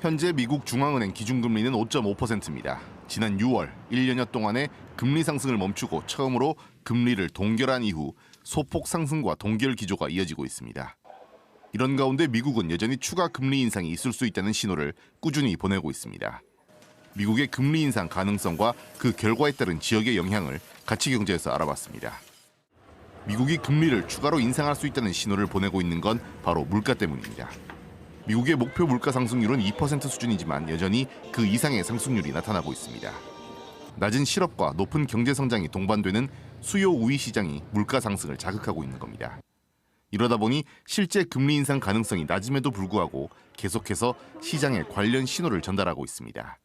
현재 미국 중앙은행 기준금리는 5.5%입니다. 지난 6월 1년여 동안의 금리 상승을 멈추고 처음으로 금리를 동결한 이후 소폭 상승과 동결 기조가 이어지고 있습니다. 이런 가운데 미국은 여전히 추가 금리 인상이 있을 수 있다는 신호를 꾸준히 보내고 있습니다. 미국의 금리 인상 가능성과 그 결과에 따른 지역의 영향을 가치경제에서 알아봤습니다. 미국이 금리를 추가로 인상할 수 있다는 신호를 보내고 있는 건 바로 물가 때문입니다. 미국의 목표 물가 상승률은 2% 수준이지만 여전히 그 이상의 상승률이 나타나고 있습니다. 낮은 실업과 높은 경제 성장이 동반되는 수요 우위 시장이 물가 상승을 자극하고 있는 겁니다. 이러다 보니 실제 금리 인상 가능성이 낮음에도 불구하고 계속해서 시장에 관련 신호를 전달하고 있습니다.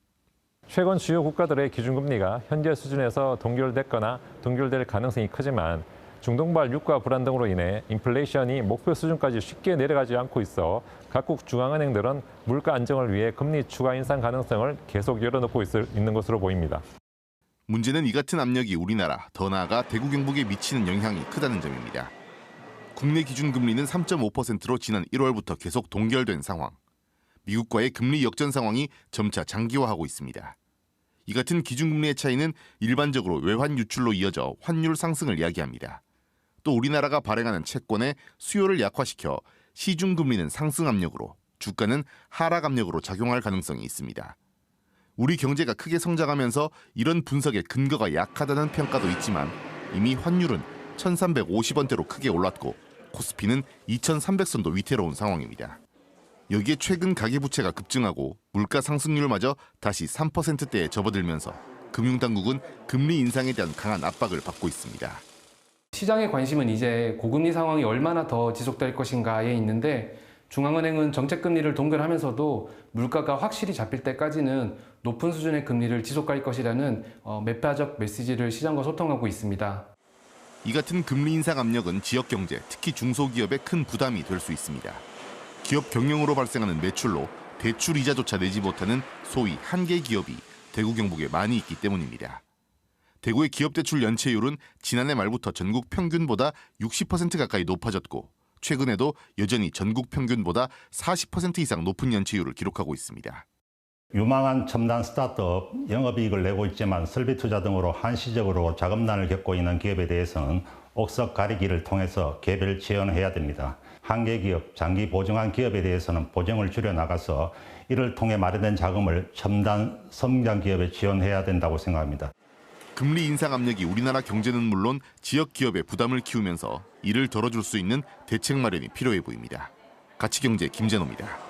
최근 주요 국가들의 기준금리가 현재 수준에서 동결됐거나 동결될 가능성이 크지만 중동발 유가 불안 등으로 인해 인플레이션이 목표 수준까지 쉽게 내려가지 않고 있어 각국 중앙은행들은 물가 안정을 위해 금리 추가 인상 가능성을 계속 열어놓고 있을, 있는 것으로 보입니다. 문제는 이 같은 압력이 우리나라, 더 나아가 대구 경북에 미치는 영향이 크다는 점입니다. 국내 기준 금리는 3.5%로 지난 1월부터 계속 동결된 상황. 미국과의 금리 역전 상황이 점차 장기화하고 있습니다. 이 같은 기준금리의 차이는 일반적으로 외환 유출로 이어져 환율 상승을 이야기합니다. 또 우리나라가 발행하는 채권의 수요를 약화시켜 시중 금리는 상승 압력으로 주가는 하락 압력으로 작용할 가능성이 있습니다. 우리 경제가 크게 성장하면서 이런 분석의 근거가 약하다는 평가도 있지만 이미 환율은 1350원대로 크게 올랐고 코스피는 2300선도 위태로운 상황입니다. 여기에 최근 가계부채가 급증하고 물가 상승률마저 다시 3%대에 접어들면서 금융당국은 금리 인상에 대한 강한 압박을 받고 있습니다. 시장의 관심은 이제 고금리 상황이 얼마나 더 지속될 것인가에 있는데 중앙은행은 정책금리를 동결하면서도 물가가 확실히 잡힐 때까지는 높은 수준의 금리를 지속할 것이라는 어, 매파적 메시지를 시장과 소통하고 있습니다. 이 같은 금리 인상 압력은 지역 경제, 특히 중소기업에 큰 부담이 될 수 있습니다. 기업 경영으로 발생하는 매출로 대출 이자조차 내지 못하는 소위 한계 기업이 대구 경북에 많이 있기 때문입니다. 대구의 기업 대출 연체율은 지난해 말부터 전국 평균보다 60% 가까이 높아졌고 최근에도 여전히 전국 평균보다 40% 이상 높은 연체율을 기록하고 있습니다. 유망한 첨단 스타트업, 영업이익을 내고 있지만 설비 투자 등으로 한시적으로 자금난을 겪고 있는 기업에 대해서는 옥석 가리기를 통해서 개별 지원해야 됩니다. 한계 기업, 장기 보증한 기업에 대해서는 보증을 줄여 나가서 이를 통해 마련된 자금을 첨단 성장 기업에 지원해야 된다고 생각합니다. 금리 인상 압력이 우리나라 경제는 물론 지역 기업의 부담을 키우면서 이를 덜어줄 수 있는 대책 마련이 필요해 보입니다. 가치경제 김재노입니다.